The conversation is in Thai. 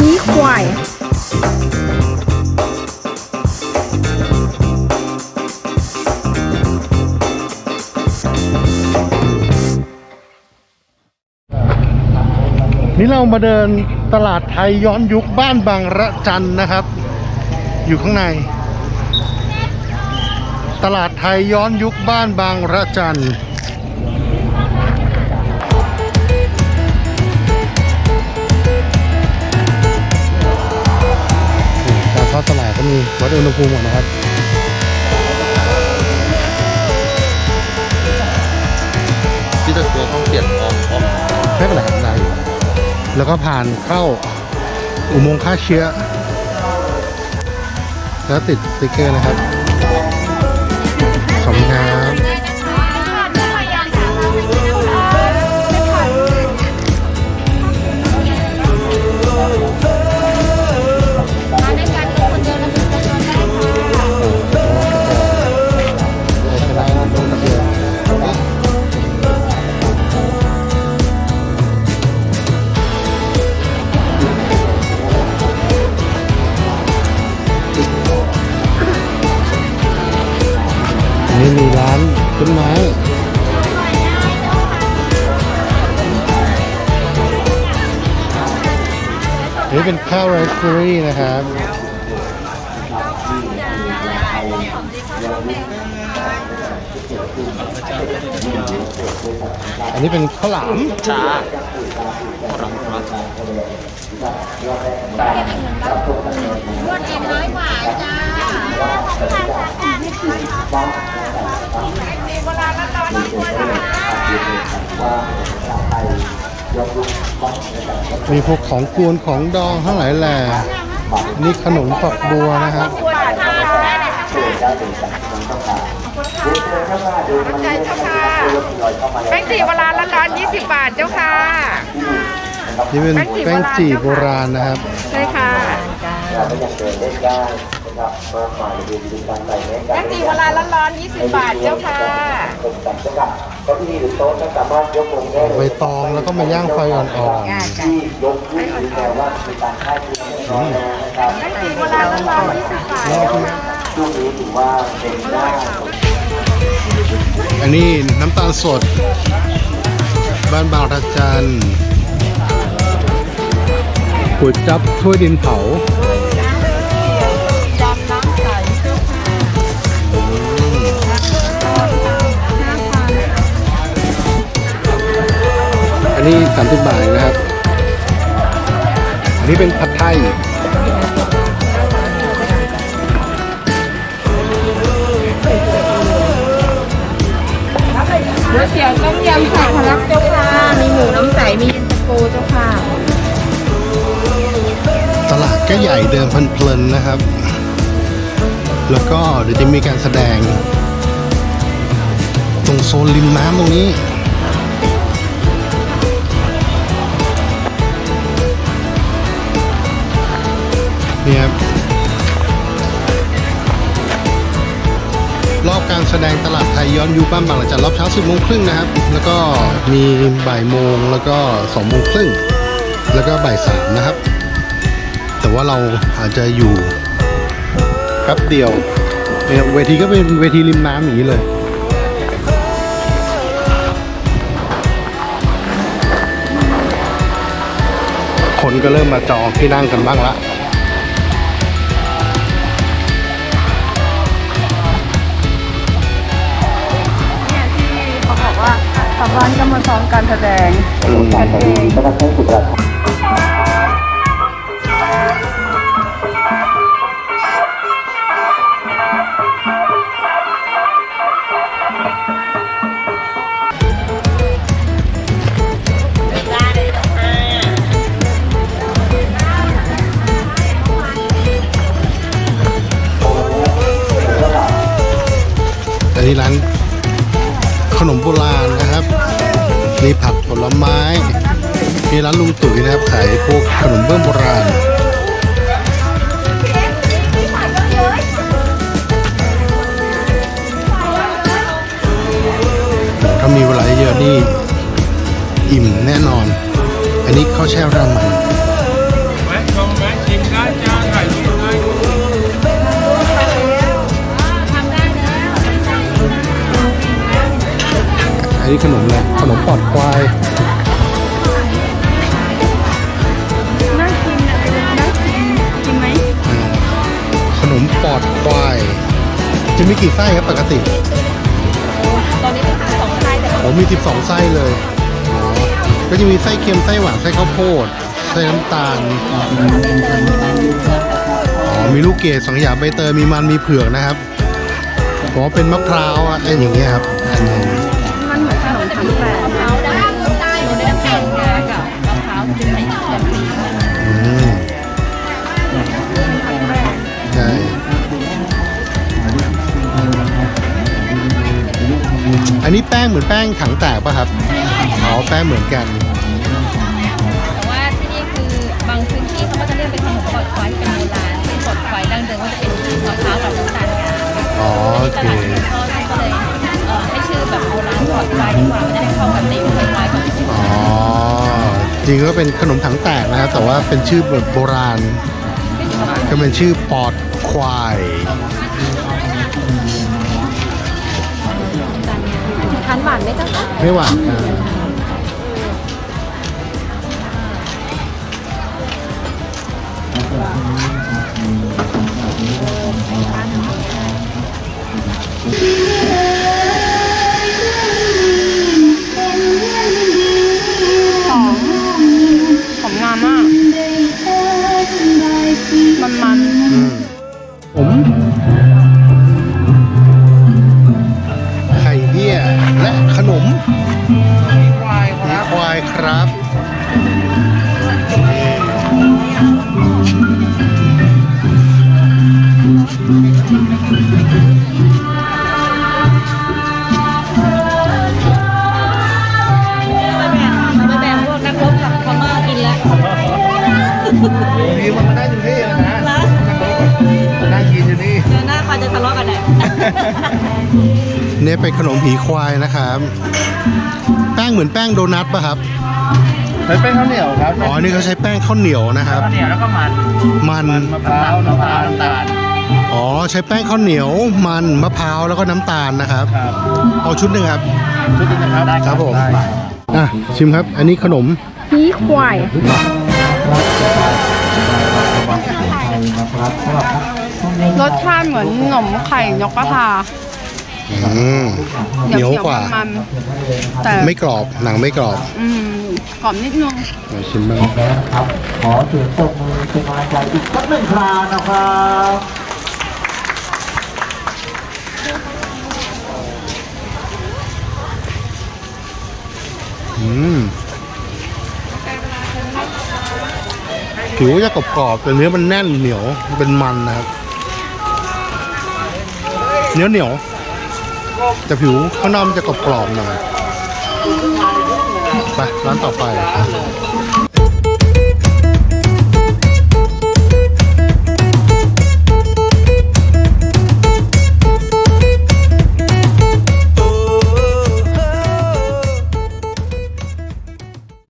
นี่ควายนี่เรามาเดินตลาดไทยย้อนยุคบ้านบางระจันนะครับ อยู่ข้างใน ตลาดไทยย้อนยุคบ้านบางระจัน ก็มีวัดอุณหภูมิหมดนะครับที่จะตัวต้องเปลี่ยนออกออกไม่เป็นไรครับได้อยู่แล้วก็ผ่านเข้าอุโมงค์ฆ่าเชื้อ แล้วติดสติกเกอร์นะครับขอบคุณครับ นี่มีร้านต้นไม้นี่เป็นข้าวไรซ์เบอรี่นะครับ อันนี้เป็นข้าวหลามช้าหลังครับรวดเอ็มร้อยกว่าจ้ามีพวกของกวนของดองทั้งหลายแหล่นี่ขนมฝักบัวนะครับ ใจเจ้าค่ะแป้งจีโบราณละร้อนยี่สิบบาทเจ้าค่ะ นี่เป็นแป้งจี่โบราณนะครับใช่ค่ะแป้งจีโบราณละร้อนยี่สิบบาทเจ้าค่ะใบตองแล้วก็มาย่างไฟอ่อนแป้งจีโบราณละร้อนยี่สิบบาทเจ้าค่ะๆอันนี้ อันนี้น้ำตาลสด บ้านบางระจันก๋วยจับถ้วยดินเผายำน้ำใสาค่ะอันนี้30บาทนะครับ อันนี้เป็นผัดไทย ก๋วยเตี๋ยวต้มยำไข่ทะลักเจ้าค่ะ มีหมูน้ำใส มีเย็นตาโฟเจ้าค่ะ ตลาดก็ใหญ่เดินเพลินๆนะครับ แล้วก็เดี๋ยวจะมีการแสดง ตรงโซนริมน้ำตรงนี้เนี่ย รอบการแสดงตลาดไทยย้อนยุคบ้านบางหลังจากรอบเช้า 10โมงครึ่งนะครับ แล้วก็มีบ่ายโมงแล้วก็2โมงครึ่งแล้วก็บ่ายสามนะครับ แต่ว่าเราอาจจะอยู่แป๊บเดียวเวทีก็เป็นเวทีริมน้ำอย่างนี้เลยคนก็เริ่มมาจองที่นั่งกันบ้างละ ว่าชาวบ้านก็มาซ้อมการแสดงกันเองอัน ขนมโบราณนะครับ มีผักผลไม้ มีร้านลุงตุ๋ยนะครับขายพวกขนมเบื้องโบราณถ้ามีเวลาเยอะนี่อิ่มแน่นอน อันนี้ข้าวแช่รามัน นี้ขนมเลยขนมปอดควายน่ากินอะเป็นน่ากินกินไหมอ่าขนมปอดควาย จะมีกี่ไส้ครับปกติตอนนี้เป็นสองไส้แต่โอ้มี 12 ไส้เลยอ๋อก็จะมีไส้เค็มไส้หวานไส้ข้าวโพดไส้น้ำตาลอ๋อมีลูกเกดสังขยาใบเตยมีมันมีเผือกนะครับอ๋อเป็นมะพร้าวอะอะไรอย่างเงี้ยครับอืมมัน เหมือนขนมถังแตกมะพร้าวได้ได้หนูได้น้ำตาลงากับมะพร้าวที่ใส่แบบนี้อืมใช่อันนี้แป้งเหมือนแป้งถังแตกป่ะครับอ๋อแป้งเหมือนกัน ริงก็เป็นขนมถังแตกนะครับแต่ว่าเป็นชื่อแบบโบราณ ก็เป็นชื่อปอดควายทานหวานไหมเจ้าคะไม่หวานอ่า เนี่ยเป็นขนมผีควายนะครับ แป้งเหมือนแป้งโดนัทป่ะครับใช้แป้งข้าวเหนียวครับอ๋อนี่เขาใช้แป้งข้าวเหนียวนะครับ ข้าวเหนียวแล้วก็มันมันมะพร้าวน้ำตาลน้ำตาลอ๋อใช้แป้งข้าวเหนียวมันมะพร้าวแล้วก็น้ำตาลนะครับครับเอาชุดหนึ่งครับชุดนี้นะครับได้ครับผมได้อะชิมครับ อันนี้ขนมพีควายรส ชาติเหมือนขนมไข่นกกระทาอืมเหนียวกว่า มันๆแต่ไม่กรอบหนังไม่กรอบอืมกรอบนิดนึงเดี๋ยวชิมบ้าง นะครับ ขอเสียงปรบมือเป็นกำลังใจอีกสักหนึ่งครานะครับอืมผิวจะกรอบๆแต่เนื้อมันแน่นเหนียวเป็นมันนะครับ เนื้อเหนียวแต่ผิวข้างนอกมันจะกรอบๆหน่อยไปร้านต่อไป